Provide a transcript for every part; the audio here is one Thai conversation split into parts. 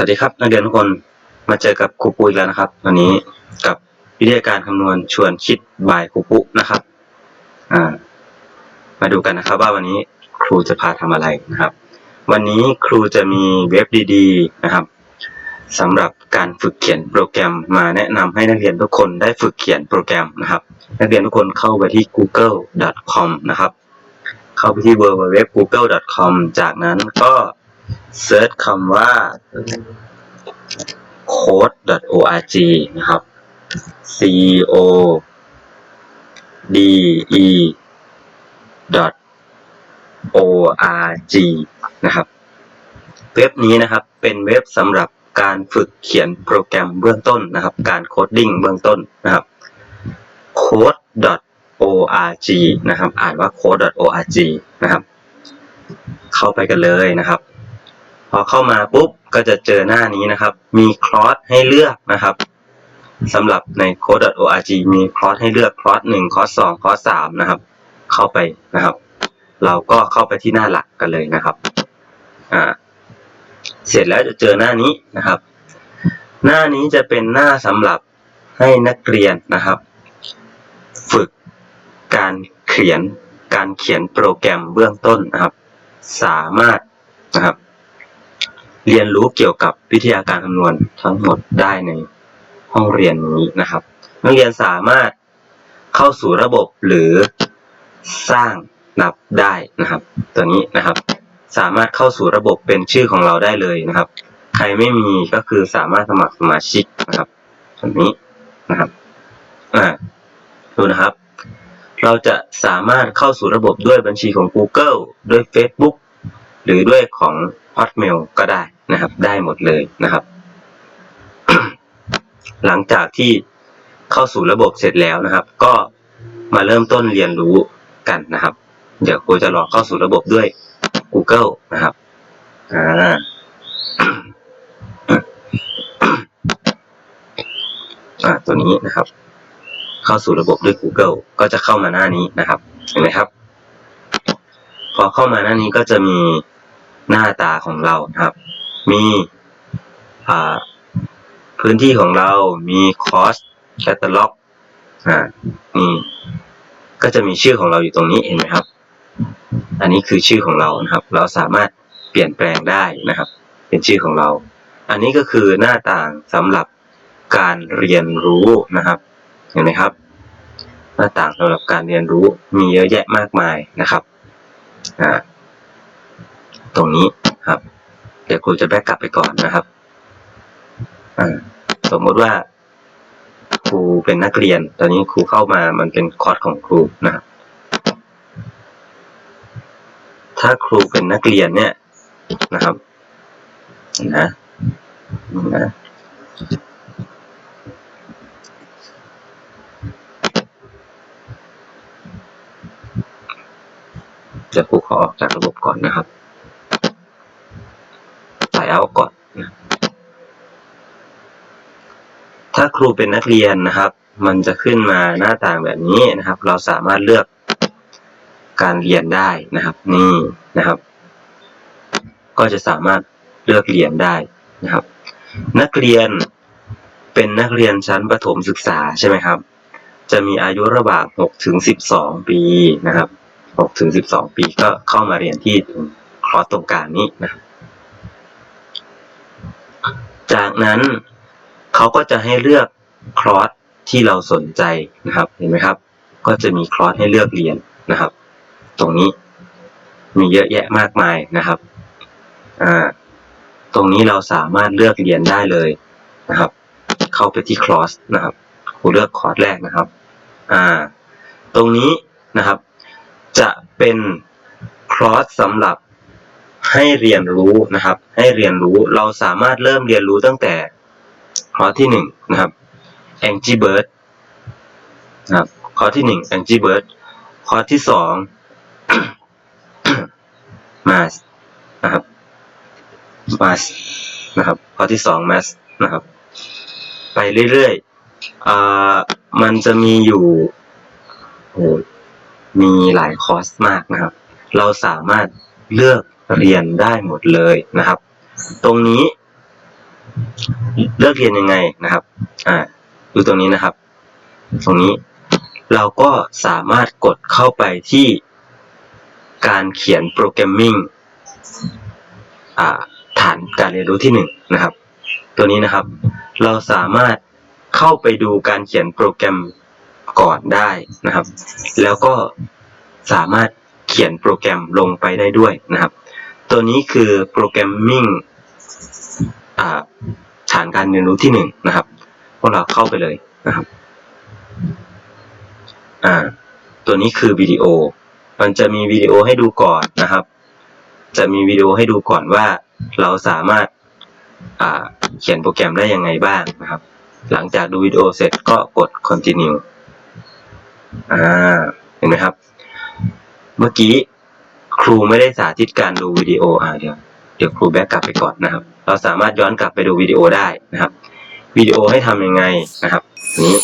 สวัสดีครับนักเรียนทุกคนมาเจอกับครูปุ้ยแล้วนะครับ วันนี้กับวิทยาการคำนวณชวนคิดบายครูปุ๊นะครับมาดูกันนะครับ ว่าวันนี้ครูจะพาทำอะไรนะครับ วันนี้ครูจะมีเว็บดีๆนะครับสำหรับการฝึกเขียนโปรแกรมมาแนะนำให้นักเรียนทุกคนได้ฝึกเขียนโปรแกรมนะครับ นักเรียนทุกคนเข้าไปที่ google.com นะครับ เข้าไปที่ www.google.com จากนั้นก็ เซิร์ชคำว่า code.org นะครับ c o d e o r g นะครับ เว็บนี้นะครับเป็นเว็บสำหรับการฝึกเขียนโปรแกรมเบื้องต้นนะครับ การโคดดิ้งเบื้องต้นนะครับ code.org นะครับ อ่านว่า code.org นะครับ เข้าไปกันเลยนะครับ พอเข้ามาปุ๊บก็จะเจอหน้านี้นะครับ มีคลอสให้เลือกนะครับสำหรับใน code.org มีคลอสให้เลือกคลอสหนึ่งคลอสสองคลอสสามนะครับ เข้าไปนะครับ เราก็เข้าไปที่หน้าหลักกันเลยนะครับอ่าเสร็จแล้วจะเจอหน้านี้นะครับ หน้านี้จะเป็นหน้าสำหรับให้นักเรียนนะครับ ฝึกการเขียนการเขียนโปรแกรมเบื้องต้นนะครับ สามารถนะครับ เรียนรู้เกี่ยวกับวิทยาการคำนวณทั้งหมดได้ในห้องเรียนนี้นะครับ นักเรียนสามารถเข้าสู่ระบบหรือสร้างนับได้นะครับ ตัวนี้นะครับ สามารถเข้าสู่ระบบเป็นชื่อของเราได้เลยนะครับ ใครไม่มีก็คือสามารถสมัครสมาชิกนะครับตัวนี้นะครับอ่าดูนะครับ เราจะสามารถเข้าสู่ระบบด้วยบัญชีของ Google ด้วย Facebook หรือด้วยของ Hotmail ก็ได้ นะครับ ได้หมดเลยนะครับ หลังจากที่เข้าสู่ระบบเสร็จแล้วนะครับ ก็มาเริ่มต้นเรียนรู้กันนะครับ เดี๋ยวครูจะลองเข้าสู่ระบบด้วย Google นะครับอ่าอ่าตัวนี้นะครับ เข้าสู่ระบบด้วย Google ก็จะเข้ามาหน้านี้นะครับเห็นไหมครับ พอเข้ามาหน้านี้ก็จะมีหน้าตาของเรานะครับ มีอ่าพื้นที่ของเรามีคอร์สแคตตาล็อกอ่านี่ก็จะมีชื่อของเราอยู่ตรงนี้เห็นไหมครับ อันนี้คือชื่อของเรานะครับ เราสามารถเปลี่ยนแปลงได้นะครับ เป็นชื่อของเรา อันนี้ก็คือหน้าต่างสำหรับการเรียนรู้นะครับ เห็นไหมครับ หน้าต่างสำหรับการเรียนรู้มีเยอะแยะมากมายนะครับอ่าตรงนี้ครับ ดี๋ยวครูจะแบกกลับไปก่อนนะครับสมมติว่า ครูเป็นนักเรียน ตอนนี้ครูเข้ามามันเป็นคอร์สของครูนะครับ ถ้าครูเป็นนักเรียนเนี่ยนะครับนะนะจะครูขอออกจากระบบก่อนนะครับ ใส่เอาก่อนนะถ้าครูเป็นนักเรียนนะครับ มันจะขึ้นมาหน้าต่างแบบนี้นะครับ เราสามารถเลือกการเรียนได้นะครับ นี่นะครับ ก็จะสามารถเลือกเรียนได้นะครับ นักเรียนเป็นนักเรียนชั้นประถมศึกษาใช่ไหมครับ จะมีอายุระหว่าง6ถึง12 ปีนะครับ6ถึง12 ปีก็เข้ามาเรียนที่คอสตรงกลางนี้นะ จากนั้นเขาก็จะให้เลือกคอร์สที่เราสนใจนะครับ เห็นไหมครับ ก็จะมีคอร์สให้เลือกเรียนนะครับ ตรงนี้มีเยอะแยะมากมายนะครับ อ่า ตรงนี้เราสามารถเลือกเรียนได้เลยนะครับ เข้าไปที่คลอสนะครับครูเลือกคอร์สแรกนะครับ อ่า ตรงนี้นะครับ จะเป็นคลอสสำหรับ ให้เรียนรู้นะครับ ให้เรียนรู้เราสามารถเริ่มเรียนรู้ตั้งแต่คอร์สที่หนึ่งนะครับ Angry Bird นะครับคอร์สที่หนึ่ง Angry Bird คอร์สที่สอง Math นะครับ Math นะครับคอร์สที่สอง Math นะครับ ไปเรื่อยๆอ่ามันจะมีอยู่โอ้มีหลายคอร์สมากนะครับ เราสามารถเลือก เรียนได้หมดเลยนะครับ ตรงนี้ เลือกเรียนยังไงนะครับ อ่า ดูตรงนี้นะครับ ตรงนี้เราก็สามารถกดเข้าไปที่การเขียนโปรแกรมมิ่งฐานการเรียนรู้ที่หนึ่งนะครับ ตัวนี้นะครับ เราสามารถเข้าไปดูการเขียนโปรแกรมก่อนได้นะครับ แล้วก็สามารถเขียนโปรแกรมลงไปได้ด้วยนะครับ ตัวนี้คือโปรแกรมมิ่งฐานการเรียนรู้ที่หนึ่งนะครับ พวกเราเข้าไปเลยนะครับ อ่า ตัวนี้คือวิดีโอ มันจะมีวิดีโอให้ดูก่อนนะครับ จะมีวิดีโอให้ดูก่อนว่าเราสามารถาเขียนโปรแกรมได้ยังไงบ้างนะครับ หลังจากดูวิดีโอเสร็จก็กด continue อ่า เห็นไหมครับ เมื่อกี้ ครูไม่ได้สาธิตการดูวิดีโออ่าเดี๋ยวเดี๋ยวครูแบ็กกลับไปก่อนนะครับ เราสามารถย้อนกลับไปดูวิดีโอได้นะครับวิดีโอให้ทำยังไงนะครับนี้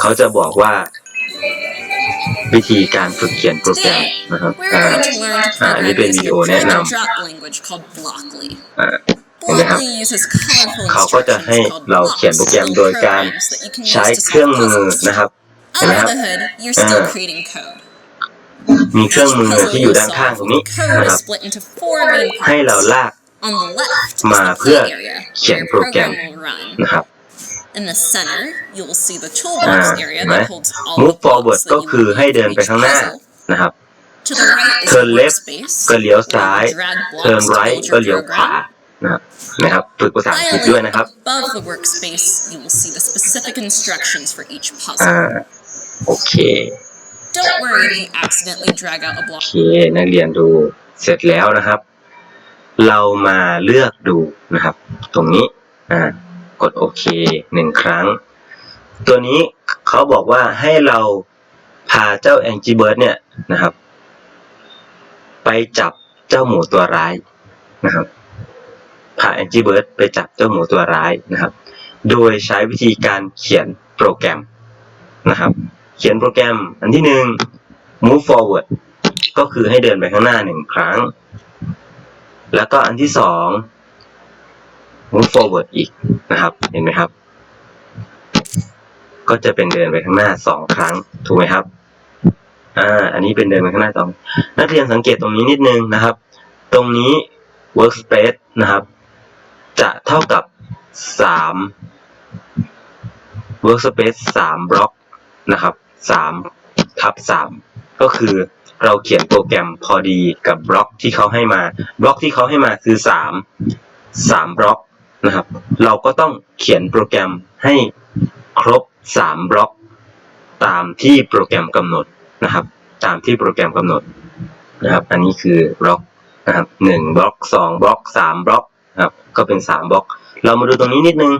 เขาจะบอกว่า วิธีการฝึกเขียนโปรแกรม Today, นะครับ we're อ่า going to learn to อ่าอันนี้ program เป็นวิ using ดีโอ a แนะ drag น and drop language called Blockly. ำอ่าเห็นไหมครับ Blockly uses colorful เขาก็จะให้ instructions called เราเขียนโปร blocks แกรม and โดยการ programs that you can ใช้ use to เครื่อง solve มือ puzzles. นะครับเห็นไหมค Under รับ the hood, มีเครื่องมือ Puzzle ที่อ you ยู่ด้านข้าง solve ตรงนี้ code นะค is รับ split into four main ให้เรา parts. ลาก On the left is มา the เพื่อ play area เขียน where โปร your แกรม program will run. นะครับ In the center, you will see the อ่า toolbox area เห็นไหม that holds all move the forward blocks ก็ that you คือ will ให้ need เดิน for ไป each ข้างหน้า puzzle. นะครับ To the right is turn your left workspace, ก็เลี้ยว where you ซ้าย drag turn blocks to right build ก็ your เลี้ยวขวา program. นะครับนะครับฝึกภาษาอังกฤษด้วย Finally, นะครับ above the workspace, you will see the specific instructions for each อ่า puzzle. โอเค Don't worry if you accidentally drag out a โอ block. เคนักเรียนดูเสร็จแล้วนะครับ เรามาเลือกดูนะครับ ตรงนี้อ่ากดโอเคหนึ่งครั้ง ตัวนี้เขาบอกว่าให้เราพาเจ้า Angry Bird เนี่ยนะครับ ไปจับเจ้าหมูตัวร้ายนะครับพา Angry Bird ไปจับเจ้าหมูตัวร้ายนะครับ โดยใช้วิธีการเขียนโปรแกรมนะครับ เขียนโปรแกรมอันที่หนึ่ง move forward ก็คือให้เดินไปข้างหน้าหนึ่งครั้ง แล้วก็อันที่สอง move forward อีกนะครับ เห็นไหมครับ ก็จะเป็นเดินไปข้างหน้าสองครั้ง ถูกไหมครับ อ่า อันนี้เป็นเดินไปข้างหน้าสอง นักเรียนสังเกตตรงนี้นิดนึงนะครับ ตรงนี้ workspace นะครับ จะเท่ากับสาม workspace สามบล็อกนะครับ สามทับสามก็คือเราเขียนโปรแกรมพอดีกับบล็อกที่เขาให้มา บล็อกที่เขาให้มาคือสามสามบล็อกนะครับ เราก็ต้องเขียนโปรแกรมให้ครบสามบล็อก ตามที่โปรแกรมกำหนดนะครับ ตามที่โปรแกรมกำหนดนะครับ อันนี้คือบล็อกนะครับหนึ่งบล็อกสองบล็อกสามบล็อกนะครับ ก็เป็นสามบล็อก เรามาดูตรงนี้นิดนึง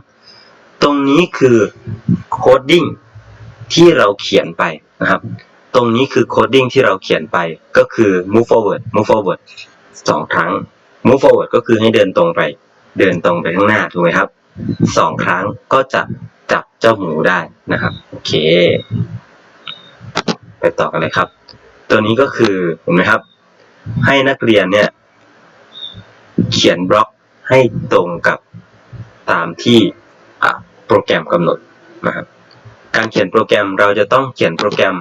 ตรงนี้คือโคดดิ้ง ที่เราเขียนไปนะครับ ตรงนี้คือโคดดิ้งที่เราเขียนไปก็คือ move forward move forward สองครั้ง move forward ก็คือให้เดินตรงไป เดินตรงไปข้างหน้าถูกไหมครับสองครั้งก็จะจับเจ้าหมูได้นะครับ โอเค ไปต่อกันเลยครับ ตัวนี้ก็คือเห็นไหมครับ ให้นักเรียนเนี่ย เขียนบล็อกให้ตรงกับตามที่โปรแกรมกำหนดนะครับ การเขียนโปรแกรมเราจะต้องเขียนโปรแกรม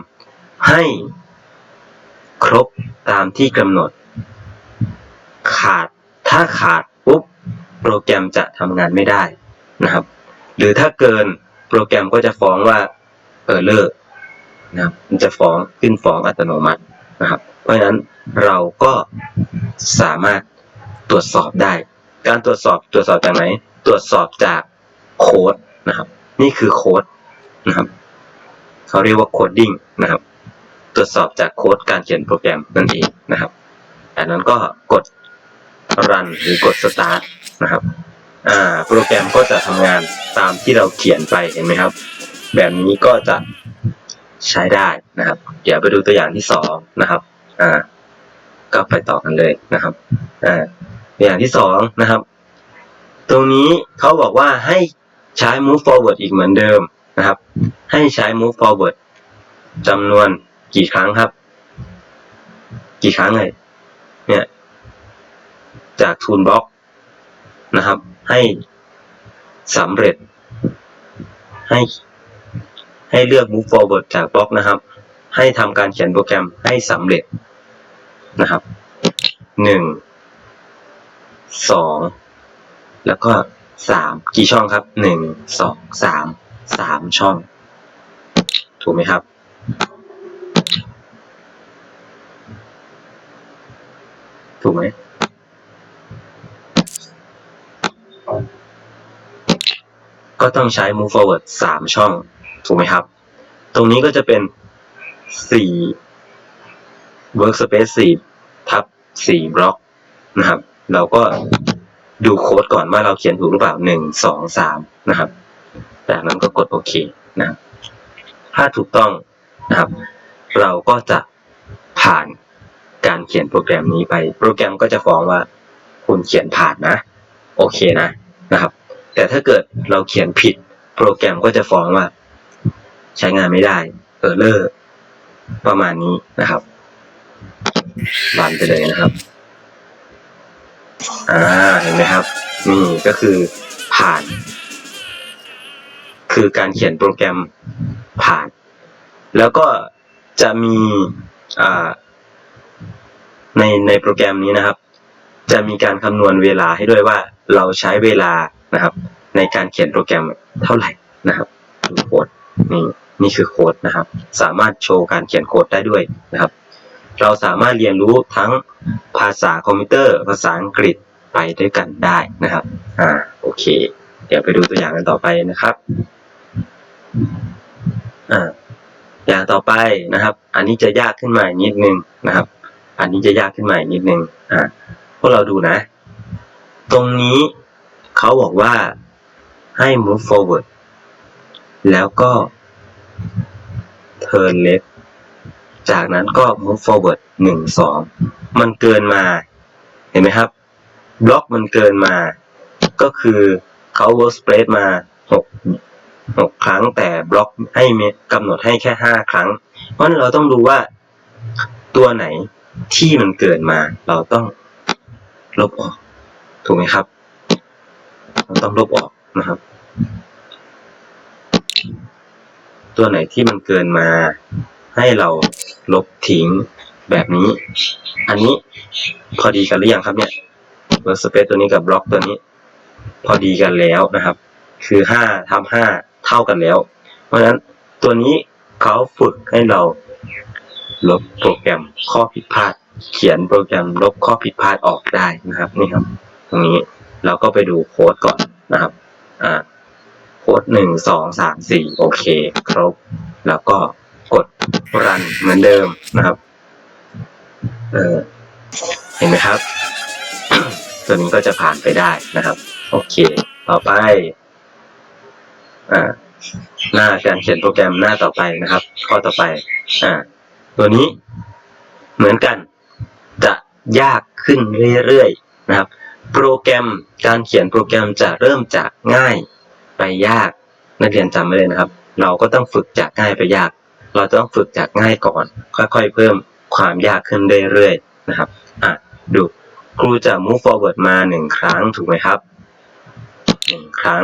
ให้ครบตามที่กำหนด ขาดถ้าขาดปุ๊บโปรแกรมจะทำงานไม่ได้นะครับ หรือถ้าเกินโปรแกรมก็จะฟ้องว่าเออเลิกนะครับมันจะฟ้องขึ้นฟ้องอัตโนมัตินะครับ เพราะฉะนั้นเราก็สามารถตรวจสอบได้ การตรวจสอบตรวจสอบจากไหน ตรวจสอบจากโค้ดนะครับ นี่คือโค้ด นะครับเขาเรียกว่าโคดดิ้งนะครับ ตรวจสอบจากโค้ดการเขียนโปรแกรมนั่นเองนะครับจากนั้นก็กด run หรือกด start นะครับโปรแกรมก็จะทำงานตามที่เราเขียนไปเห็นไหมครับ แบบนี้ก็จะใช้ได้นะครับ เดี๋ยวไปดูตัวอย่างที่สองนะครับอ่าก็ไปต่อกันเลยนะครับอ่าตัวอย่างที่สองนะครับ ตรงนี้เขาบอกว่าให้ใช้ move forward อีกเหมือนเดิม นะครับ ให้ใช้ move forward จำนวนกี่ครั้งครับ กี่ครั้งเลยเนี่ยจาก toolbox นะครับ ให้สำเร็จ ให้ ให้เลือก move forward จากบล็อกนะครับ ให้ทำการเขียนโปรแกรมให้สำเร็จนะครับหนึ่งสองแล้วก็สามกี่ช่องครับหนึ่งสองสาม สามช่อง ถูกไหมครับ ถูกไหมก็ต้องใช้ move forward สามช่อง ถูกไหมครับ ตรงนี้ก็จะเป็นสี่ workspace สี่ทับสี่บล็อกนะครับ เราก็ดูโค้ดก่อนว่าเราเขียนถูกหรือเปล่าหนึ่งสองสามนะครับ จากนั้นก็กดโอเคนะถ้าถูกต้องนะครับ เราก็จะผ่านการเขียนโปรแกรมนี้ไป โปรแกรมก็จะฟ้องว่า คุณเขียนผ่านนะ โอเคนะนะครับ แต่ถ้าเกิดเราเขียนผิด โปรแกรมก็จะฟ้องว่า ใช้งานไม่ได้เออเลอร์ประมาณนี้นะครับรันไปเลยนะครับ อ่าเห็นไหมครับ นี่ก็คือผ่าน คือการเขียนโปรแกรมผ่าน แล้วก็จะมีในในโปรแกรมนี้นะครับ จะมีการคำนวณเวลาให้ด้วยว่าเราใช้เวลานะครับ ในการเขียนโปรแกรมเท่าไหร่นะครับดูโค้ดนี่นี่คือโค้ดนะครับ สามารถโชว์การเขียนโค้ดได้ด้วยนะครับ เราสามารถเรียนรู้ทั้งภาษาคอมพิวเตอร์ ภาษาอังกฤษไปด้วยกันได้นะครับ อ่า โอเค เดี๋ยวไปดูตัวอย่างกันต่อไปนะครับ อ่าอย่างต่อไปนะครับ อันนี้จะยากขึ้นมาอีกนิดนึงนะครับ อันนี้จะยากขึ้นมาอีกนิดนึงอ่าพวกเราดูนะ ตรงนี้เขาบอกว่าให้ move forward แล้วก็ turn left จากนั้นก็ move forward หนึ่งสองมันเกินมา เห็นไหมครับ บล็อกมันเกินมา ก็คือเขา workspace มาหก หกครั้ง แต่บล็อกให้กำหนดให้แค่ห้าครั้ง เพราะนั้นเราต้องดูว่าตัวไหนที่มันเกินมา เราต้องลบออก ถูกไหมครับ เราต้องลบออกนะครับ ตัวไหนที่มันเกินมา ให้เราลบทิ้งแบบนี้ อันนี้พอดีกันหรือยังครับเนี่ย workspace ตัวนี้กับบล็อกตัวนี้ พอดีกันแล้วนะครับ คือห้าทำห้า เท่ากันแล้ว เพราะฉะนั้นตัวนี้เขาฝึกให้เราลบโปรแกรมข้อผิดพลาด เขียนโปรแกรมลบข้อผิดพลาดออกได้นะครับนี่ครับ ตรงนี้เราก็ไปดูโค้ดก่อนนะครับอ่าโค้ดหนึ่งสองสามสี่โอเค ครบ แล้วก็กดรันเหมือนเดิมนะครับ เออเห็นไหมครับ ตัวนี้ก็จะผ่านไปได้นะครับ โอเค ต่อไป อ่า หน้าการเขียนโปรแกรมหน้าต่อไปนะครับ ข้อต่อไปอ่าตัวนี้เหมือนกันจะยากขึ้นเรื่อยๆนะครับ โปรแกรมการเขียนโปรแกรมจะเริ่มจากง่ายไปยากนักเรียนจำไว้เลยนะครับ เราก็ต้องฝึกจากง่ายไปยาก เราต้องฝึกจากง่ายก่อน ค่อยๆเพิ่มความยากขึ้นเรื่อยๆนะครับอะดูครูจะ move forward มาหนึ่งครั้งถูกไหมครับหนึ่งครั้ง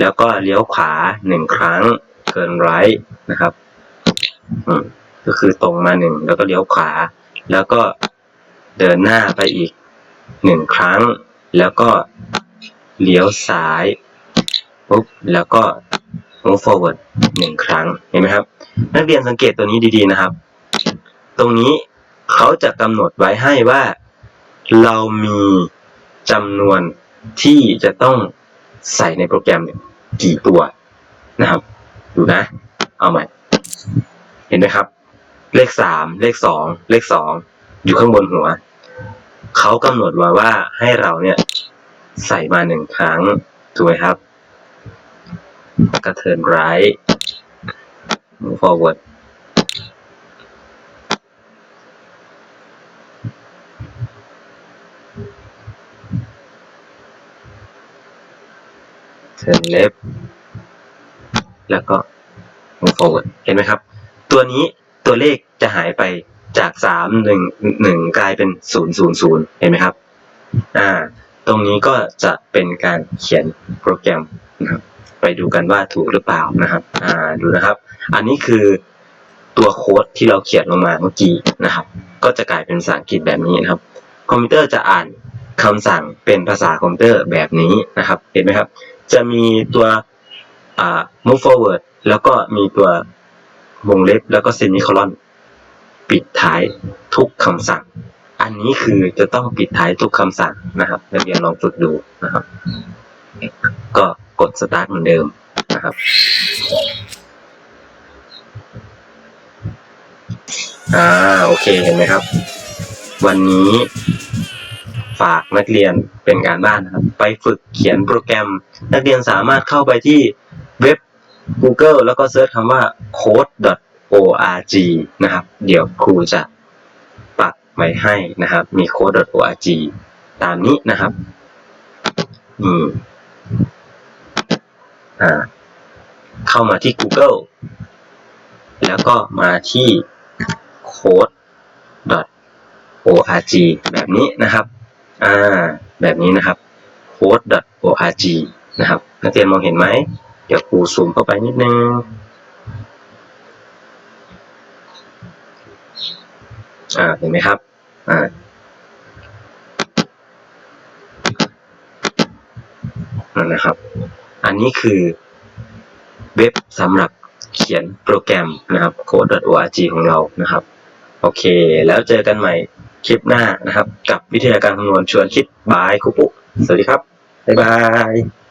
แล้วก็เลี้ยวขวาหนึ่งครั้ง turn right นะครับก็คือตรงมาหนึ่งแล้วก็เลี้ยวขวา แล้วก็เดินหน้าไปอีกหนึ่งครั้ง แล้วก็เลี้ยวซ้ายปุ๊บแล้วก็ move forward หนึ่งครั้งเห็นไหมครับ นักเรียนสังเกตตัวนี้ดีๆนะครับ ตรงนี้เขาจะกำหนดไว้ให้ว่า เรามีจำนวนที่จะต้อง ใส่ในโปรแกรมกี่ตัวนะครับ ดูนะ เอาใหม่ เห็นไหมครับ เลขสามเลขสองเลขสองอยู่ข้างบนหัว เขากำหนดไว้ว่าให้เราเนี่ยใส่มาหนึ่งครั้งถูกไหมครับก็ turn right move forward turn left แล้วก็ move forward เห็นไหมครับ ตัวนี้ตัวเลขจะหายไปจากสามหนึ่งหนึ่งกลายเป็นศูนย์ศูนย์ศูนย์เห็นไหมครับ อ่า ตรงนี้ก็จะเป็นการเขียนโปรแกรมนะครับ ไปดูกันว่าถูกหรือเปล่านะครับ อ่า ดูนะครับ อันนี้คือตัวโค้ดที่เราเขียนลงมาเมื่อกี้นะครับ ก็จะกลายเป็นภาษาอังกฤษแบบนี้นะครับ คอมพิวเตอร์จะอ่านคำสั่งเป็นภาษาคอมพิวเตอร์แบบนี้นะครับ เห็นไหมครับ จะมีตัวอ่า move forward แล้วก็มีตัววงเล็บแล้วก็ semicolon ปิดท้ายทุกคำสั่ง อันนี้คือจะต้องปิดท้ายทุกคำสั่งนะครับนักเรียนลองฝึกดูนะครับ ก็กด start เหมือนเดิมนะครับอ่าโอเคเห็นไหมครับ วันนี้ ฝากนักเรียนเป็นการบ้านนะครับ ไปฝึกเขียนโปรแกรม นักเรียนสามารถเข้าไปที่เว็บ Google แล้วก็เซิร์ชคำว่า code.org นะครับ เดี๋ยวครูจะปักไว้ให้นะครับ มี code.org ตามนี้นะครับนี่อ่าเข้ามาที่ Google แล้วก็มาที่ code.org แบบนี้นะครับ อ่าแบบนี้นะครับ code.org นะครับ นักเรียนมองเห็นไหม เดี๋ยวครูซูมเข้าไปนิดนึง อ่า เห็นไหมครับ อ่านั่นนะครับ อันนี้คือเว็บสำหรับเขียนโปรแกรมนะครับ code.org ของเรานะครับ โอเค แล้วเจอกันใหม่ คลิปหน้านะครับ กับวิทยาการคำนวณชวนคิดบายคุปุ สวัสดีครับ บ๊ายบาย